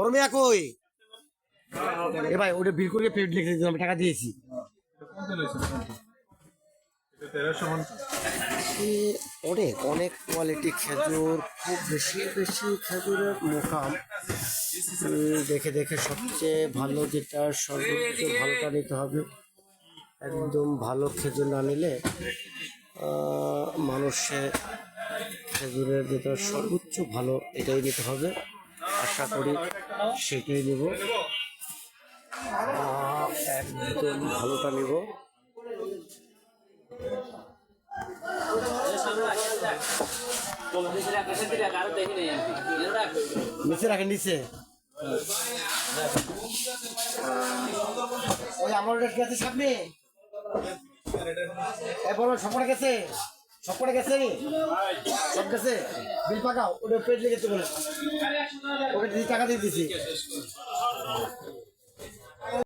বড় মেয়া কই? এ ভাই ওটা বিল করে পেড লিখে দিলাম টাকা দিয়েছি। অনেক অনেক কোয়ালিটি খেজুর খুব বেশি বেশি খেজুরের মোকাম। দেখে দেখে সবচেয়ে ভালো যেটা সর্বোচ্চ ভালোটা নিতে হবে। একদম ভালো খেজুর না নিলে মানুষের খেজুরের যেটা সর্বোচ্চ ভালো এটাই নিতে হবে। আশা করি সেটাই নেব। একদম ভালোটা নেব। নিচে রাখেন, নিচে। ওই আমার সামনে। এ বলো সবকটা গেছে? সবকটা গেছে রে সব গেছে? বিল পাকাও, ওটা পেট লেগেছে বলে। ওকে টাকা দিয়ে দিছি।